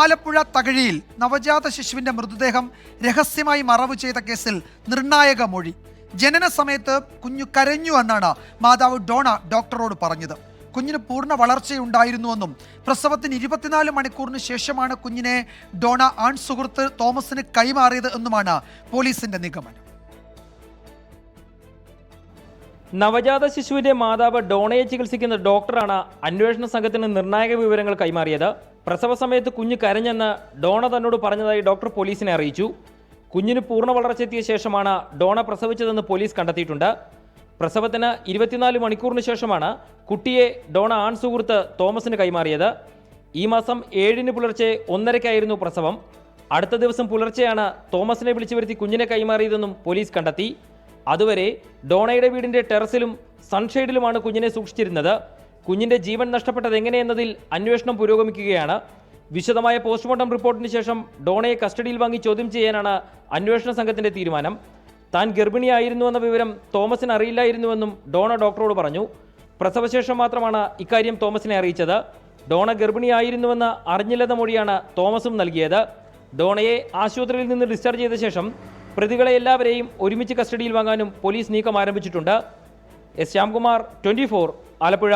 ആലപ്പുഴ തകഴിയിൽ നവജാത ശിശുവിന്റെ മൃതദേഹം രഹസ്യമായി മറവ് ചെയ്ത കേസിൽ നിർണായക മൊഴി. ജനന സമയത്ത് കുഞ്ഞു കരഞ്ഞു എന്നാണ് മാതാവ് ഡോണ ഡോക്ടറോട് പറഞ്ഞത്. കുഞ്ഞിന് പൂർണ വളർച്ചയുണ്ടായിരുന്നുവെന്നും പ്രസവത്തിന് ഇരുപത്തിനാല് മണിക്കൂറിന് ശേഷമാണ് കുഞ്ഞിനെ ഡോണ ആൺ സുഹൃത്ത് തോമസിന് കൈമാറിയത് എന്നുമാണ് പോലീസിന്റെ നിഗമനം. നവജാത ശിശുവിന്റെ മാതാവ് ഡോണയെ ചികിത്സിക്കുന്ന ഡോക്ടറാണ് അന്വേഷണ സംഘത്തിന് നിർണായക വിവരങ്ങൾ കൈമാറിയത്. പ്രസവ സമയത്ത് കുഞ്ഞ് കരഞ്ഞെന്ന് ഡോണ തന്നോട് പറഞ്ഞതായി ഡോക്ടർ പോലീസിനെ അറിയിച്ചു. കുഞ്ഞിന് പൂർണ വളർച്ചയെത്തിയ ശേഷമാണ് ഡോണ പ്രസവിച്ചതെന്ന് പോലീസ് കണ്ടെത്തിയിട്ടുണ്ട്. പ്രസവത്തിന് ഇരുപത്തിനാല് മണിക്കൂറിന് ശേഷമാണ് കുട്ടിയെ ഡോണ ആൺ സുഹൃത്ത് തോമസിന് കൈമാറിയത്. ഈ മാസം ഏഴിന് പുലർച്ചെ ഒന്നരയ്ക്കായിരുന്നു പ്രസവം. അടുത്ത ദിവസം പുലർച്ചെയാണ് തോമസിനെ വിളിച്ചു വരുത്തി കുഞ്ഞിനെ കൈമാറിയതെന്നും പോലീസ് കണ്ടെത്തി. അതുവരെ ഡോണയുടെ വീടിന്റെ ടെറസിലും സൺഷെയ്ഡിലുമാണ് കുഞ്ഞിനെ സൂക്ഷിച്ചിരുന്നത്. കുഞ്ഞിന്റെ ജീവൻ നഷ്ടപ്പെട്ടത് എങ്ങനെയെന്നതിൽ അന്വേഷണം പുരോഗമിക്കുകയാണ്. വിശദമായ പോസ്റ്റ്മോർട്ടം റിപ്പോർട്ടിന് ശേഷം ഡോണയെ കസ്റ്റഡിയിൽ വാങ്ങി ചോദ്യം ചെയ്യാനാണ് അന്വേഷണ സംഘത്തിന്റെ തീരുമാനം. താൻ ഗർഭിണിയായിരുന്നുവെന്ന വിവരം തോമസിന് അറിയില്ലായിരുന്നുവെന്നും ഡോണ ഡോക്ടറോട് പറഞ്ഞു. പ്രസവശേഷം മാത്രമാണ് ഇക്കാര്യം തോമസിനെ അറിയിച്ചത്. ഡോണ ഗർഭിണിയായിരുന്നുവെന്ന് അറിഞ്ഞില്ലെന്ന മൊഴിയാണ് തോമസും നൽകിയത്. ഡോണയെ ആശുപത്രിയിൽ നിന്ന് ഡിസ്ചാർജ് ചെയ്ത ശേഷം പ്രതികളെ എല്ലാവരെയും ഒരുമിച്ച് കസ്റ്റഡിയിൽ വാങ്ങാനും പോലീസ് നീക്കം ആരംഭിച്ചിട്ടുണ്ട്. S Shyamkumar twenty Alappuzha.